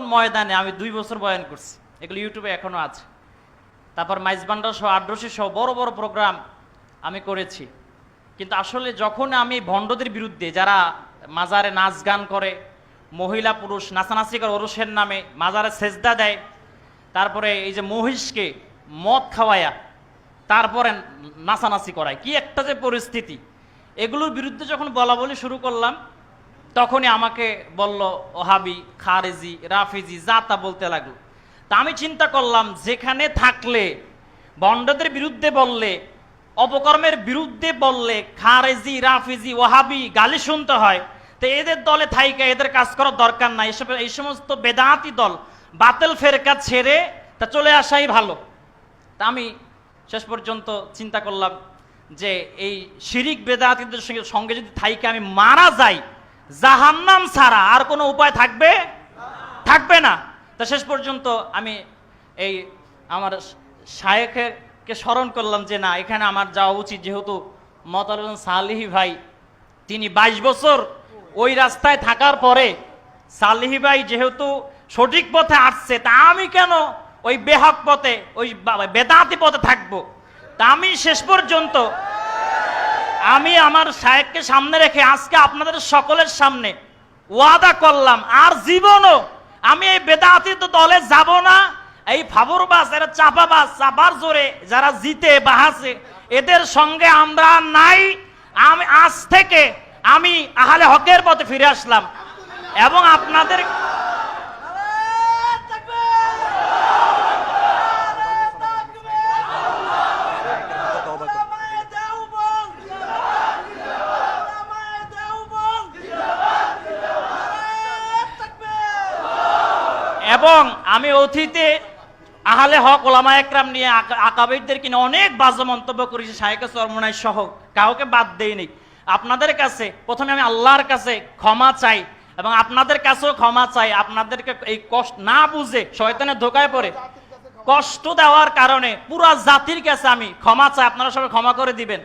ময়দানে আমি দুই বছর বয়ান করছি। এগুলো ইউটিউবে এখনও আছে। তারপর মাইজবান্ডা সহ আড্রসি সহ বড় বড় প্রোগ্রাম আমি করেছি। কিন্তু আসলে যখন আমি ভণ্ডদের বিরুদ্ধে যারা মাজারে নাচ গান করে, মহিলা পুরুষ নাচানাচি করে ওরসের নামে মাজারে সেজদা দেয়, তারপরে এই যে মহিষকে মদ খাওয়ায়া তারপরে নাচানাচি করায়, কি একটা যে পরিস্থিতি। এগুলোর বিরুদ্ধে যখন বলা বলি শুরু করলাম তখনই আমাকে বলল, ওহাবি, খারেজি, রাফিজি যা তা বলতে লাগল। তা আমি চিন্তা করলাম, যেখানে থাকলে, বন্ডদের বিরুদ্ধে বললে, অপকর্মের বিরুদ্ধে বললে, খারেজি, রাফিজি, ওহাবি গালি শুনতে হয়, তো এদের দলে থাইকা এদের কাজ করার দরকার নাই। এসব, এই সমস্ত বেদাতি দল বাতেল ফেরকা ছেড়ে, তা চলে আসাই ভালো। তা আমি শেষ পর্যন্ত চিন্তা করলাম যে, এই শিরিক বেদাতিদের সঙ্গে সঙ্গে যদি থাইকে আমি মারা যাই জাহান্নাম ছাড়া আর কোনো উপায় থাকবে? থাকবে না। তা শেষ পর্যন্ত আমি এই আমার শায়েখকে স্মরণ করলাম যে না, এখানে আমার যাওয়া উচিত। যেহেতু মতালুন সালিহি ভাই, তিনি বাইশ বছর ওই রাস্তায় থাকার পরে সালিহি ভাই যেহেতু সঠিক পথে আসছে, তা আমি কেন ওই বেহক পথে, ওই বেদাতি পথে থাকব? তা আমি শেষ পর্যন্ত আমি আমার সাহেবকে সামনে রেখে আজকে আপনাদের সকলের সামনে ওয়াদা করলাম, আর জীবনও আমি এই বেদাতি দলে যাব না। এই ফাবর বাস, এরা চাপা বাস, চাপার জোরে যারা জিতে বাহাসে এদের সঙ্গে আমরা নাই। আমি আজ থেকে আমি আহলে হকের পথে ফিরে আসলাম। এবং আপনাদের এবং আমি অতীতে আহলে হক ওলামা একরাম নিয়ে আকা- আকাবিরদের কিনে অনেক বাজে মন্তব্য করেছি শাহেকে চরমনাই সহ, কাউকে বাদ দেইনি। আপনাদের কাছে, প্রথমে আমি আল্লাহর কাছে ক্ষমা চাই এবং আপনাদের কাছেও ক্ষমা চাই, আপনাদেরকে এই কষ্ট না বুঝে শয়তানের ধোকায় পড়ে কষ্ট দেওয়ার কারণে পুরা জাতির কাছে আমি ক্ষমা চাই, আপনারা সবাই ক্ষমা করে দিবেন।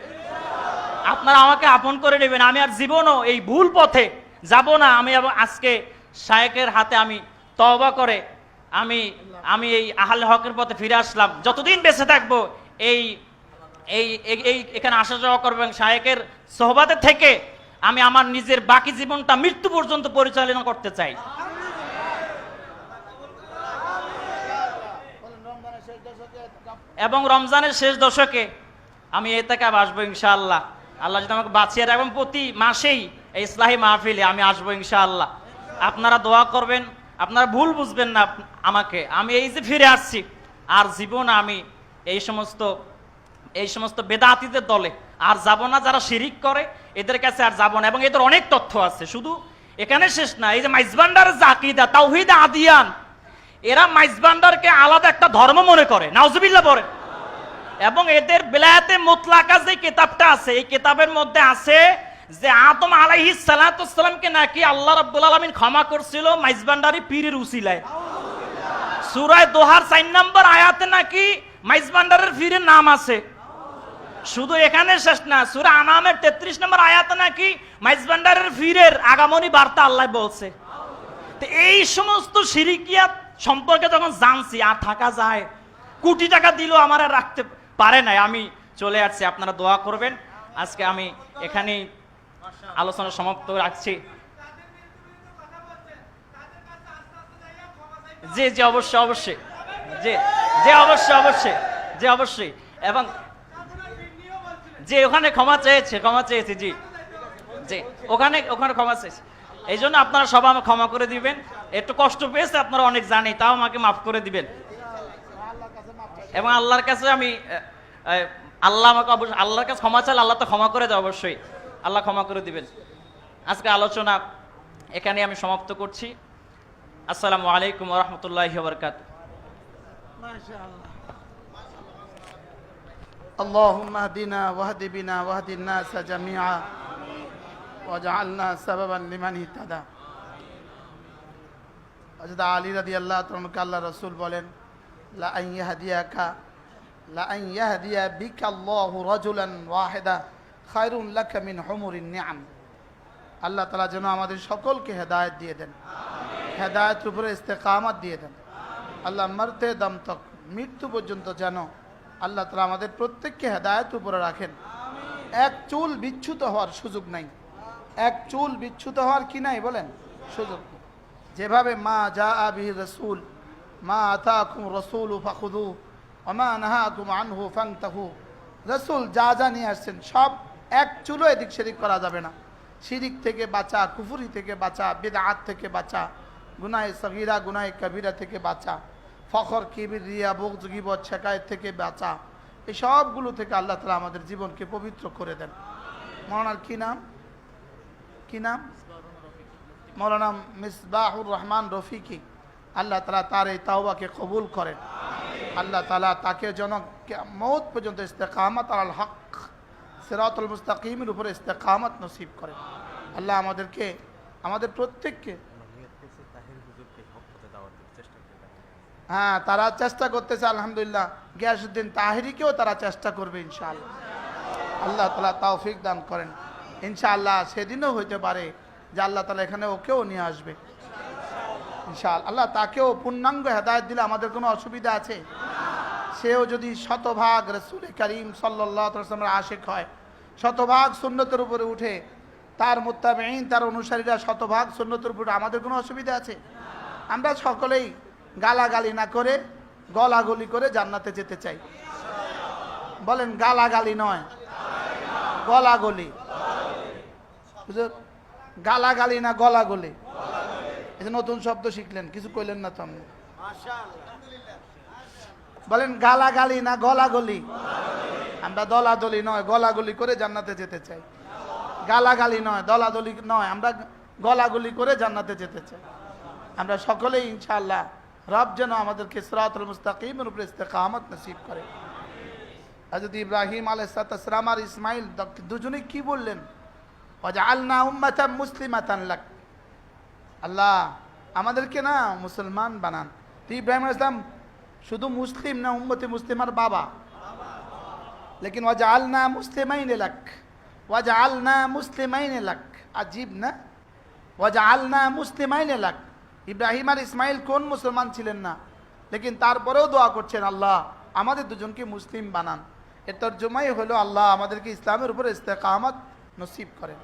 আপনারা আমাকে আপন করে নেবেন, আমি আর জীবনও এই ভুল পথে যাব না, আমি আজকে শায়েকের হাতে আমি তওবা করে, আমি আমি এই আহলে হকের পথে ফিরে আসলাম। যতদিন বেঁচে থাকব, এই এই, এই- এই, এখানে আসা যাওয়া করব এবং শায়েকের সোহবাতে থেকে আমি আমার নিজের বাকি জীবনটা মৃত্যু পর্যন্ত পরিচালনা করতে চাই। এবং রমজানের শেষ দশকে আমি এ থেকে আসব ইনশাআল্লাহ। আল্লাহ যদি আমাকে বাঁচিয়ে রাখবেন প্রতি মাসেই এই ইসলাহি মাহফিলে আমি আসব ইনশাআল্লাহ। আপনারা দোয়া করবেন আপনারা ভুল বুঝবেন না আমাকে। আমি এই যে ফিরে আসছি, আর জীবন আমি এই সমস্ত এই সমস্ত বেদাতিদের দলে। আর যাব না যারা শিরিক করে, এদের কাছে আর যাব না, এবং এদের অনেক তথ্য আছে। শুধু এখানে শেষ না, এই যে মাইজবান্ডার জাকিদা তাওহিদ আদিয়ান, এরা মাইজবান্ডারকে আলাদা একটা ধর্ম মনে করে, নাউজুবিল্লাহ পরে এবং এদের বেলায়াতে মোতলাকা যে কিতাবটা আছে, এই কিতাবের মধ্যে আছে যে আদম আলাইহিস সালাতামকে নাকি আল্লাহ রাব্বুল আলামিন ক্ষমা করছিল মাইজবান্ডারি পীরের উসিলায়। সুরায় দোহার চার নম্বর আয়াতে নাকি মাইজবান্ডারের পীরের নাম আছে। শুধু এখানে শেষ না, সুরা আনামের তেত্রিশ নম্বর আয়াতে নাকি মাইজবান্ডারের ফিরের আগামনী বার্তা আল্লাহ বলছে। তো এই সমস্ত সিরিকিয়াত সম্পর্কে যখন জানছি, আর থাকা যায়, কোটি টাকা দিলেও আমার রাখতে পারে নাই। আমি চলে আসছি, আপনারা দোয়া করবেন। আজকে আমি এখানেই আলোচনা সমাপ্ত রাখছি। জি জি, অবশ্যই অবশ্যই। জি জি, অবশ্যই অবশ্যই, জি, অবশ্যই। এবং যে ওখানে ক্ষমা চেয়েছে ক্ষমা চেয়েছে, জি। জি, ওখানে ওখানে ক্ষমা চেয়েছে। এই জন্য আপনারা সবাই আমাকে ক্ষমা করে দিবেন। একটু কষ্ট পেয়েছে, আপনারা অনেক জানি তাও আমাকে মাফ করে দিবেন। এবং আল্লাহর কাছে আমি আল্লাহ আমাকে অবশ্যই, আল্লাহর কাছে ক্ষমা চাইলে আল্লাহ তো ক্ষমা করে দেয় অবশ্যই। আল্লাহ ক্ষমা করে দিবেন আজকে আলোচনা এখানে আমি সমাপ্ত করছি আসসালামু আলাইকুম রহমতুল্লাহ বরকাত اللهم اهدنا واهد بنا واهد الناس جميعا واجعلنا سببا لمن اهتدى হযরত আলী রাদিয়াল্লাহু তাআলা আল্লাহ রাসূল বলেন লা আন ইয়াহদিয়াকা লা আন ইয়াহদিয়া বিকা আল্লাহু রাজুলান ওয়াহিদা আল্লাহ তাআলা যেন আমাদের সকলকে হেদায়ত দিয়ে দেন। হেদায়ত উপরে ইস্তেকামাত দিয়ে দেন। আল্লাহ মরতে দম তক, মৃত্যু পর্যন্ত যেন আল্লাহ তালা আমাদের প্রত্যেককে হেদায়ত উপরে রাখেন। এক চুল বিচ্ছুত হওয়ার সুযোগ নাই। এক চুল বিচ্ছুত হওয়ার কি নাই বলেন? সুযোগ যেভাবে মা যা আবি রসুল, মা আতাকুম রসুল ফাখুদু অমা নাহা নাহাকুম আনহু ফাংতাহু রসুল যা যা নিয়ে আসছেন সব এক চুলো এদিক সেদিক করা যাবে না। শিরিক থেকে বাঁচা, কুফুরি থেকে বাঁচা, বেদাত থেকে বাঁচা, গুনায় সগিরা, গুনায় কবিরা থেকে বাঁচা, ফখর, কিবির, রিয়া বুক গিবত শেখায়ত থেকে বাঁচা, এই সবগুলো থেকে আল্লাহ তালা আমাদের জীবনকে পবিত্র করে দেন। মৌলানার কি নাম? কি নাম? মৌলানা মিসবাহুর রহমান রফিকি। আল্লাহ তালা তার এই তাওবাকে কবুল করেন। আল্লাহ তালা তাকে যেন মৌত পর্যন্ত ইস্তেকামত আল হক সিরাতুল মুস্তাকিমের উপরে ইস্তেকামত নসিব করেন আল্লাহ আমাদেরকে, আমাদের প্রত্যেককে হ্যাঁ তারা চেষ্টা করতেছে, আলহামদুলিল্লাহ। গিয়াসুদ্দিন তাহিরিকেও তারা চেষ্টা করবে, ইনশাআল্লাহ। আল্লাহ তালা তৌফিক দান করেন। ইনশাআল্লাহ সেদিনও হইতে পারে যে আল্লাহ তালা এখানে ওকেও নিয়ে আসবে। ইনশাআল্লাহ, আল্লাহ তাকেও পূর্ণাঙ্গ হেদায়ত দিলে আমাদের কোনো অসুবিধা আছে? সেও যদি শতভাগ রসুল করিম সাল্লামের আশেক হয় শতভাগ সুন্নতের উপরে উঠে তার মোত্তাবেইন তার অনুসারীরা শতভাগ সুন্নতের উপরে আমাদের কোনো অসুবিধা আছে? আমরা সকলেই গালাগালি না করে, গলাগলি করে জান্নাতে যেতে চাই। বলেন, গালাগালি নয়, গলাগলি। গালাগালি না গলাগলি? এই নতুন শব্দ শিখলেন, কিছু কইলেন না তো আপনি? বলেন, গালাগালি না গলাগলি? আমরা দলাদলি নয়, গলাগলি করে জান্নাতে যেতে চাই। গালাগালি নয়, দলাদলি নয়, আমরা গলাগলি করে জান্নাতে যেতে চাই। আমরা সকলেই ইনশাআল্লাহ রব যেন আমাদেরকে সিরাতুল মুস্তাকিমের উপরে ইস্তেকামত নসিব করে। হযরত ইব্রাহিম আলাইহিসসালাম আর ইসমাইল দুজনে কি বললেন? ওয়াজআলনা উম্মাতাম মুসলিমাতান লাক। আল্লাহ, আমাদেরকে না মুসলমান বানান। ইব্রাহিম ইসলাম শুধু মুসলিম না, উম্মতে মুসলিমার বাবা। লেকিন ওয়াজা আল না মুসলিমাইন এলাক ওয়াজা আল না মুসলিমাইন এলাক আজিব না ওয়াজা আল না মুসলিমাইন এলাক ইব্রাহিম আর ইসমাইল কোন মুসলমান ছিলেন না লেকিন তারপরেও দোয়া করছেন আল্লাহ, আমাদের দুজনকে মুসলিম বানান। এর তর্জমাই হলো আল্লাহ আমাদেরকে ইসলামের উপর ইস্তেকামত নসিব করেন।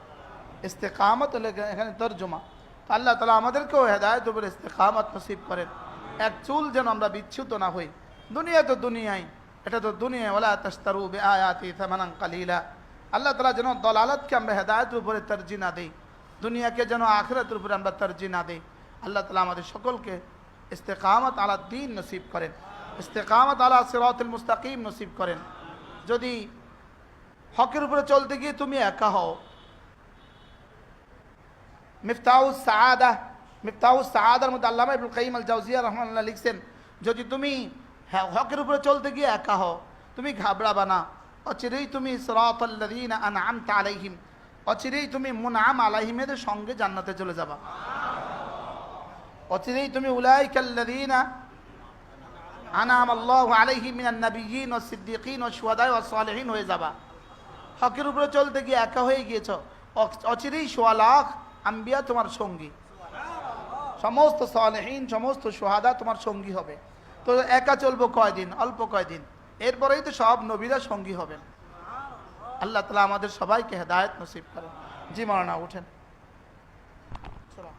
ইস্তেকামত হলে এখানে তর্জমা। তো আল্লাহ তালা আমাদেরকেও হেদায়ত উপর ইস্তেকামত নসিব করেন। এক চুল যেন আমরা বিচ্ছুত না হই। দুনিয়া তো দুনিয়ায় এটা তো দুনিয়া ওলা তস্তারু বে আয়াতি থামানান কালিলা। আল্লাহ তালা যেন দলালতকে আমরা হেদায়তের উপরে তর্জি না দিই, দুনিয়াকে যেন আখরাতের উপরে আমরা তর্জি না দিই। আল্লাহ তালা আমাদের সকলকে ইস্তেকামত আলা দিন নসিব করেন, ইস্তেকামত আলা সিরাতুল মুস্তাকিম নসিব করেন। যদি হকের উপরে চলতে গিয়ে তুমি একা হও, মিফতাউস সাআদা, মিফতাউস সাআদার মধ্যে আল্লামা ইবনুল কাইম আল জাওজিয়া রহমানুল্লাহ লিখছেন, যদি তুমি হ- হকের উপরে চলতে গিয়ে একা হও। তুমি ঘাবড়াবা না। অচিরেই তুমি সিরাতাল্লাযীনা আনআমতা আলাইহিম, অচিরেই তুমি মুনাম আলাইহিমের সঙ্গে জান্নাতে চলে যাবা। অচিরেই তুমি উলাইকাল্লাযীনা আনাম আল্লাহু আলাইহিম মিনান নাবিয়্যিন ওয়াস সিদ্দীকিন ওয়াস শুহাদা ওয়াস সালিহিন হয়ে যাবা। হকের উপরে চলতে গিয়ে একা হয়ে গিয়েছ। অচিরেই সোয়া লাখ আম্বিয়া তোমার সঙ্গী। সমস্ত সালেহীন, সমস্ত সোহাদা তোমার সঙ্গী হবে। তো একা চলবো কয়দিন? অল্প কয়দিন? এরপরেই তো সব নবীরা সঙ্গী হবেন। আল্লাহ তালা আমাদের সবাইকে হেদায়ত নসিব করেন। জি মারানা উঠেন। চলো।